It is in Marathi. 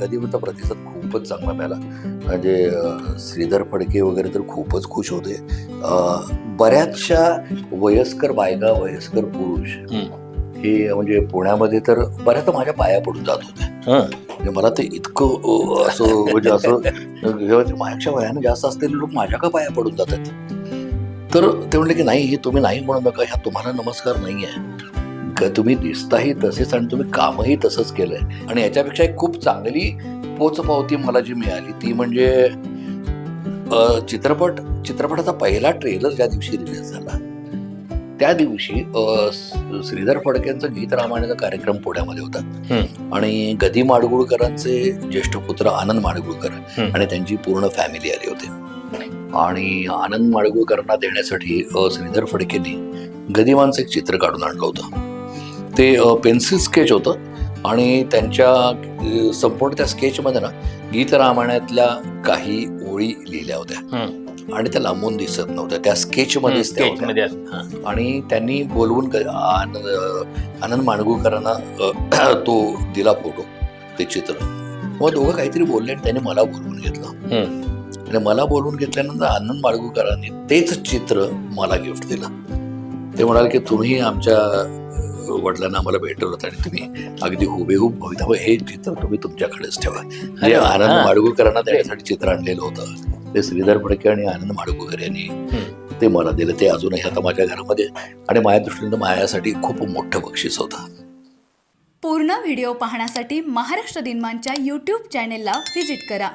गदिमचा प्रतिसाद खूपच चांगला मिळाला. म्हणजे श्रीधर फडके वगैरे तर खूपच खुश होते. बऱ्याचशा वयस्कर बायका वयस्कर पुरुष हे. म्हणजे पुण्यामध्ये तर बऱ्याच माझ्या पाया पडून जात होते. म्हणजे मला ते इतकं असं म्हणजे असं माझ्यापेक्षा वयानं जास्त असलेले लोक माझ्या का पाया पडून जातात. तर ते म्हणले की नाही हे तुम्ही नाही म्हणू नका ह्या तुम्हाला नमस्कार नाही आहे तुम्ही दिसताही तसेच आणि तुम्ही कामही तसंच केलंय. आणि याच्यापेक्षा एक खूप चांगली पोचपावती मला जी मिळाली ती म्हणजे चित्रपट चित्रपटाचा पहिला ट्रेलर ज्या दिवशी रिलीज झाला. त्या दिवशी श्रीधर फडकेंचा गीत रामायणाचा कार्यक्रम पुण्यामध्ये होता. आणि गदी माडगुळकरांचे ज्येष्ठ पुत्र आनंद माडगुळकर. आणि त्यांची पूर्ण फॅमिली आली होते. आणि आनंद माडगुळकरांना देण्यासाठी श्रीधर फडकेंनी गदिमांचं एक चित्र काढून आणलं होतं. ते पेन्सिल स्केच होतं आणि त्यांच्या संपूर्ण त्या स्केचमध्ये ना गीत रामायणातल्या काही ओळी लिहिल्या होत्या. आणि त्या लांबून दिसत नव्हत्या. त्या स्केचमध्येच त्या होत्या. मध्ये. आणि त्यांनी बोलवून आनंद माणगुळकरांना अ, तो दिला फोटो ते चित्र. मग दोघं काहीतरी बोलले आणि त्यांनी मला बोलवून घेतलं. आणि मला बोलवून घेतल्यानंतर आनंद माडगुळकरांनी तेच चित्र मला गिफ्ट दिलं. ते म्हणाले की तुम्ही आमच्या वडिलांना आम्हाला भेटवलं आणि तुम्ही अगदी हुबेहूब भवितव्य हे चित्र तुम्ही तुमच्याकडेच ठेवा. म्हणजे आनंद. माडगुळकरांना देण्यासाठी चित्र आणलेलं होतं. ते श्रीधर फडके आणि आनंद माडगुळकर यांनी ते मला दिलं. ते अजूनही आता माझ्या घरामध्ये आणि माझ्या दृष्टीनं माझ्यासाठी खूप मोठं बक्षीस होतं. पूर्ण व्हिडिओ पाहण्यासाठी महाराष्ट्र दिनमानच्या यूट्यूब चॅनेलला व्हिजिट करा.